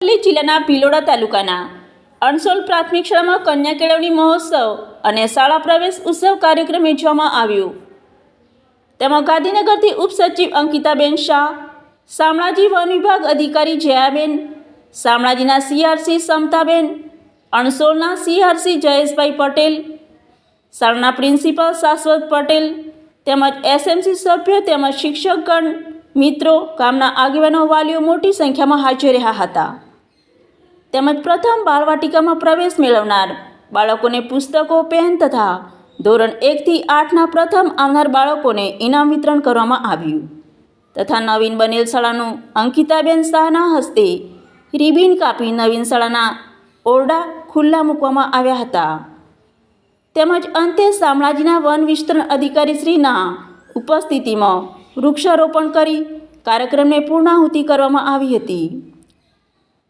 અરવલ્લી જિલ્લાના ભિલોડા તાલુકાના અણસોલ પ્રાથમિક શાળામાં કન્યા કેળવણી મહોત્સવ અને શાળા પ્રવેશ ઉત્સવ કાર્યક્રમ યોજવામાં આવ્યો. તેમાં ગાંધીનગરથી ઉપસચિવ અંકિતાબેન શાહ, શામળાજી વન વિભાગ અધિકારી જયાબેન, શામળાજીના સીઆરસી સમતાબેન, અણસોલના સીઆરસી જયેશભાઈ પટેલ, શાળાના પ્રિન્સિપાલ શાશ્વત પટેલ, તેમજ એસએમસી સભ્યો તેમજ શિક્ષકગણ, મિત્રો, ગામના આગેવાનો વાલીઓ મોટી સંખ્યામાં હાજર રહ્યા હતા. તેમજ પ્રથમ બાળવાટિકામાં પ્રવેશ મેળવનાર બાળકોને પુસ્તકો, પેન તથા ધોરણ એકથી આઠના પ્રથમ આવનાર બાળકોને ઇનામ વિતરણ કરવામાં આવ્યું. તથા નવીન બનેલ શાળાનું અંકિતાબેન શાહના હસ્તે રિબિન કાપી નવીન શાળાના ઓરડા ખુલ્લા મૂકવામાં આવ્યા હતા. તેમજ અંતે શામળાજીના વન વિસ્તરણ અધિકારી શ્રીના ઉપસ્થિતિમાં વૃક્ષારોપણ કરી કાર્યક્રમને પૂર્ણાહુતિ કરવામાં આવી હતી.